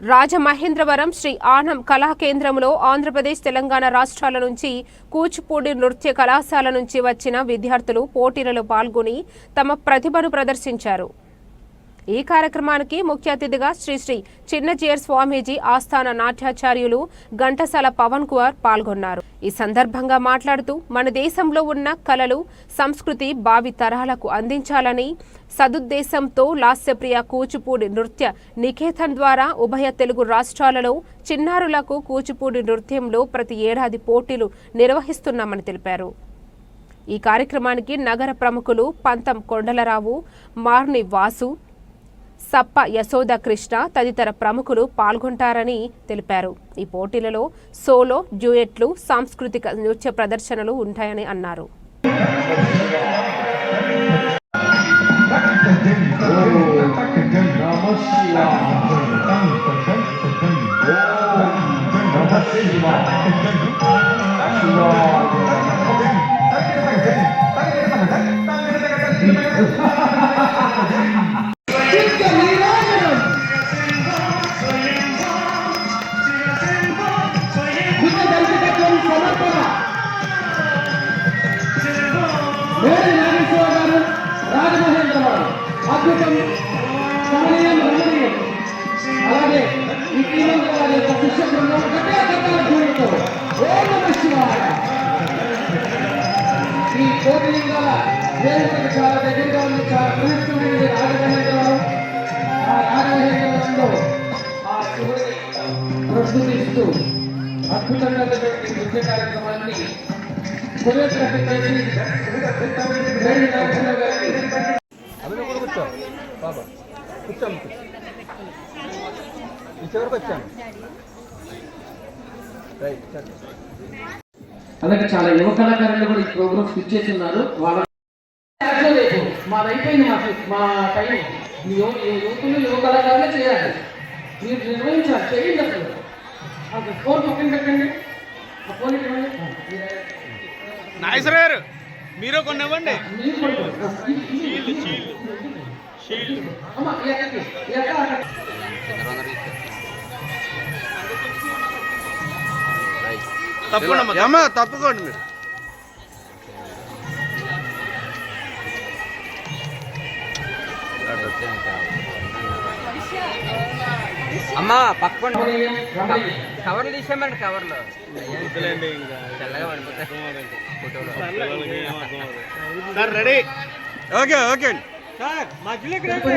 రాజమహేంద్రవరం శ్రీ ఆనం కళా కేంద్రంలో ఆంధ్రప్రదేశ్ తెలంగాణ రాష్ట్రాల నుంచి కూచిపూడి నృత్య కళాశాల నుంచి వచ్చిన విద్యార్థులు పోటీలలో పాల్గొని తమ ప్రతిభను ప్రదర్శించారు. ఈ కార్యక్రమానికి ముఖ్య అతిథిగా శ్రీశ్రీ చిన్నజీయర్ స్వామీజీ ఆస్థాన నాట్యాచార్యులు ఘంటసాల పవన్ కుమార్ పాల్గొన్నారు. ఈ సందర్భంగా మాట్లాడుతూ మన దేశంలో ఉన్న కళలు సంస్కృతి భావి తరాలకు అందించాలని సదుద్దేశంతో లాస్యప్రియ కూచిపూడి నృత్య నికేతన్ ద్వారా ఉభయ తెలుగు రాష్ట్రాలలో చిన్నారులకు కూచిపూడి నృత్యంలో ప్రతి ఏడాది పోటీలు నిర్వహిస్తున్నామని తెలిపారు. ఈ కార్యక్రమానికి నగర ప్రముఖులు పంతం కొండలరావు మార్ని వాసు సప్ప యశోద కృష్ణ తదితర ప్రముఖులు పాల్గొంటారని తెలిపారు. ఈ పోటీలలో సోలో డ్యూయెట్లు సాంస్కృతిక నృత్య ప్రదర్శనలు ఉంటాయని అన్నారు. ಇನ್ನೊಂದು ಪ್ರತಿಷ್ಠೆಗಳನ್ನು ಘಟಕ ಓಂ ಶಿವಾಯ ಈ అలాగే చాలా యువ కళాకారులు కూడా ఈ ప్రోగ్రామ్స్ ఇచ్చేసి ఉన్నారు వాళ్ళ రేపు మాది అయిపోయింది మా మా టైం యువకులు యువ కళాకారులే చేయాలి మీరు నిర్వహించాలి చేయండి అసలు ఫోన్ పక్కన పెట్టండి ఆ ఫోన్ నాగేశ్వర గారు మీరు కొన్ని ఇవ్వండి పట్టుకోండి. ఆ, తప్పకుండా అమ్మ తప్పుకోండి మీరు. అమ్మా పక్కన. కవర్లు తీసామండి కవర్లు. Sir ready? Okay okay sir మధ్యలోకి రండి?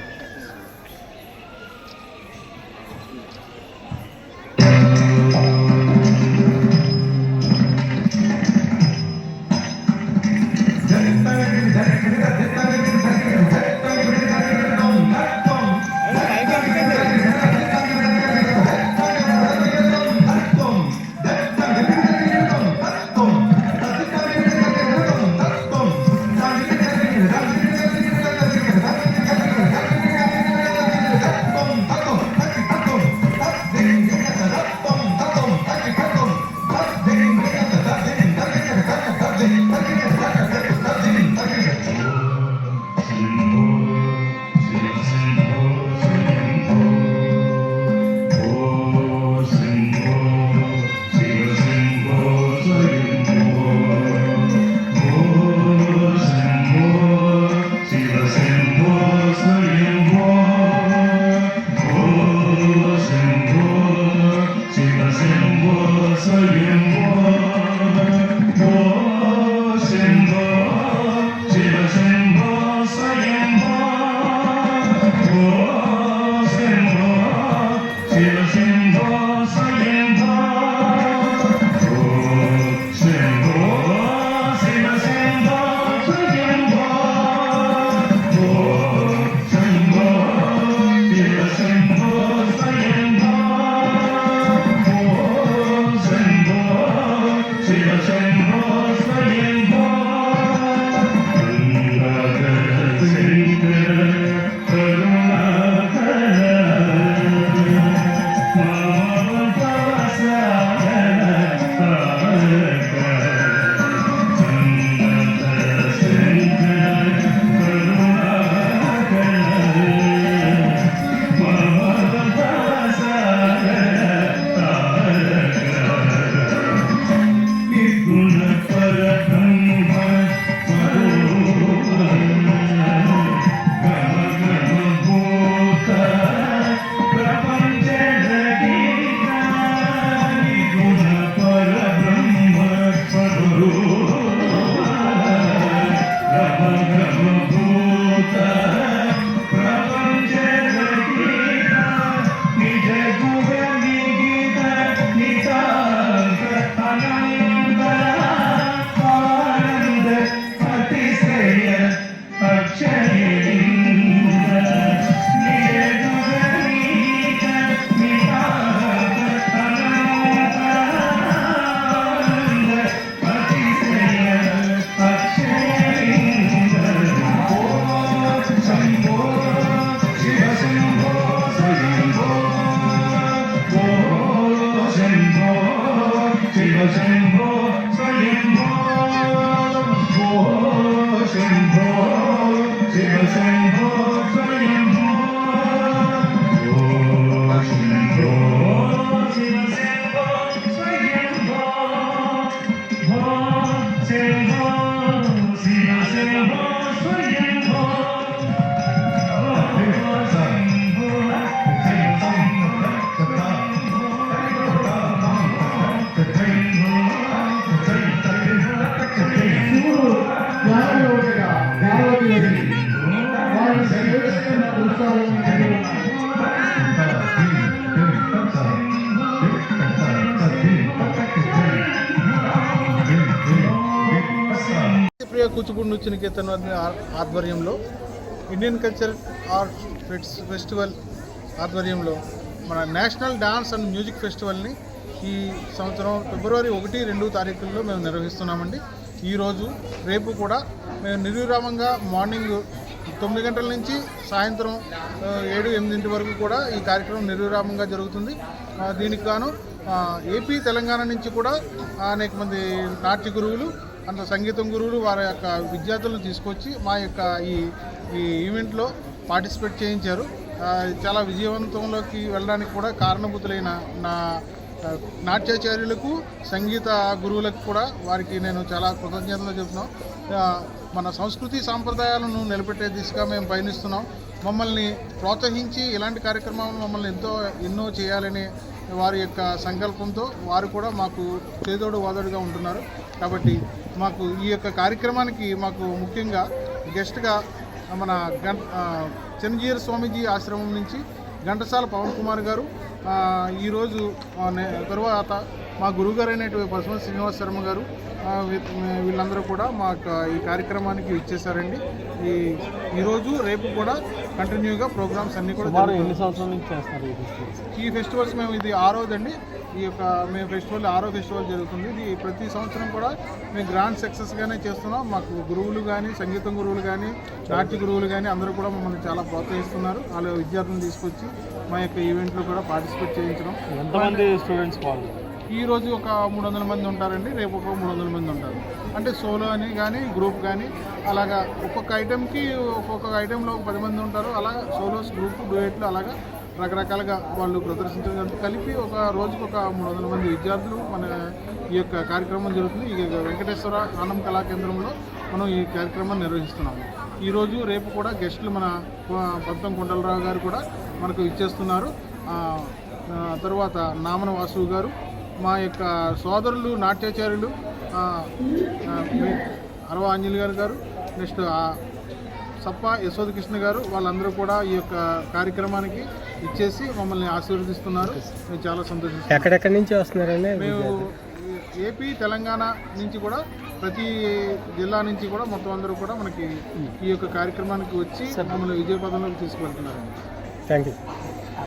కూచిపూడి నృత్య నికేతన్ ఆధ్వర్యంలో Indian culture art fests festival ఆధ్వర్యంలో మన నేషనల్ డాన్స్ అండ్ మ్యూజిక్ ఫెస్టివల్ని ఈ సంవత్సరం ఫిబ్రవరి ఒకటి రెండు తారీఖుల్లో మేము నిర్వహిస్తున్నామండి. ఈరోజు రేపు కూడా మేము నిర్విరామంగా మార్నింగ్ తొమ్మిది గంటల నుంచి సాయంత్రం ఏడు ఎనిమిదింటి వరకు కూడా ఈ కార్యక్రమం నిర్విరామంగా జరుగుతుంది. దీనికి గాను ఏపీ తెలంగాణ నుంచి కూడా అనేక మంది నాట్య గురువులు అంత సంగీతం గురువులు వారి యొక్క విద్యార్థులను తీసుకొచ్చి మా యొక్క ఈ ఈ ఈవెంట్లో పార్టిసిపేట్ చేయించారు. చాలా విజయవంతంలోకి వెళ్ళడానికి కూడా కారణభూతులైన నా నాట్యాచార్యులకు సంగీత గురువులకు కూడా వారికి నేను చాలా కృతజ్ఞతలు చెప్తున్నాం. మన సంస్కృతి సాంప్రదాయాలను నిలబెట్టే దిశగా మేము పయనిస్తున్నాం. మమ్మల్ని ప్రోత్సహించి ఇలాంటి కార్యక్రమాలను మమ్మల్ని ఎంతో ఎన్నో చేయాలని వారి యొక్క సంకల్పంతో వారు కూడా మాకు చేదోడు వాదోడుగా ఉంటున్నారు. కాబట్టి మాకు ఈ యొక్క కార్యక్రమానికి మాకు ముఖ్యంగా గెస్ట్గా మన గం చిన్నజీర స్వామీజీ ఆశ్రమం నుంచి ఘంటసాల పవన్ కుమార్ గారు ఈరోజు తరువాత మా గురువుగారు అయినటువంటి పశుమ శ్రీనివాస్ శర్మ గారు వీళ్ళందరూ కూడా మా ఈ కార్యక్రమానికి ఇచ్చేసారండి ఈ ఈరోజు రేపు కూడా కంటిన్యూగా ప్రోగ్రామ్స్ అన్నీ కూడా. ఎన్ని సంవత్సరాల నుంచి ఫెస్టివల్స్? ఈ ఫెస్టివల్స్ మేము ఇది ఆరోదండి ఈ యొక్క మేము ఫెస్టివల్ ఆరో ఫెస్టివల్ జరుగుతుంది. ఇది ప్రతి సంవత్సరం కూడా మేము గ్రాండ్ సక్సెస్గానే చేస్తున్నాం. మాకు గురువులు కానీ సంగీతం గురువులు కానీ నాట్య గురువులు కానీ అందరూ కూడా మమ్మల్ని చాలా ప్రోత్సహిస్తున్నారు. వాళ్ళ విద్యార్థులను తీసుకొచ్చి మా యొక్క ఈవెంట్లో కూడా పార్టిసిపేట్ చేయించడం. ఎంతమంది స్టూడెంట్స్ పాల్గొన్నారు ఈ రోజు ఒక మూడు వందల మంది ఉంటారండి. రేపు ఒక మూడు వందల మంది ఉంటారు. అంటే సోలో అని కానీ గ్రూప్ కానీ అలాగా ఒక్కొక్క ఐటెంకి ఒక్కొక్క ఐటెంలో ఒక పది మంది ఉంటారు. అలా సోలోస్ గ్రూప్ డూయెట్లు అలాగా రకరకాలుగా వాళ్ళు ప్రదర్శించడం కలిపి ఒక రోజుకు ఒక మూడు వందల మంది విద్యార్థులు మన ఈ యొక్క కార్యక్రమం జరుగుతుంది. ఈ వెంకటేశ్వర ఆనం కళా కేంద్రంలో మనం ఈ కార్యక్రమాన్ని నిర్వహిస్తున్నాము. ఈరోజు రేపు కూడా గెస్టులు మన పంతం కొండలరావు గారు కూడా మనకు ఇచ్చేస్తున్నారు. తర్వాత నామన వాసు గారు మా యొక్క సోదరులు నాట్యాచార్యులు అరవ ఆంజలి గారు గారు నెక్స్ట్ సప్ప యశోద కృష్ణ గారు వాళ్ళందరూ కూడా ఈ యొక్క కార్యక్రమానికి ఇచ్చేసి మమ్మల్ని ఆశీర్వదిస్తున్నారు. మేము చాలా సంతోషిస్తున్నాం. ఎక్కడెక్కడి నుంచి వస్తున్నారండి మేము ఏపీ తెలంగాణ నుంచి కూడా ప్రతి జిల్లా నుంచి కూడా మొత్తం అందరూ కూడా మనకి ఈ యొక్క కార్యక్రమానికి వచ్చి మమ్మల్ని విజయపదంలోకి తీసుకువెళ్తున్నారు థ్యాంక్ యూ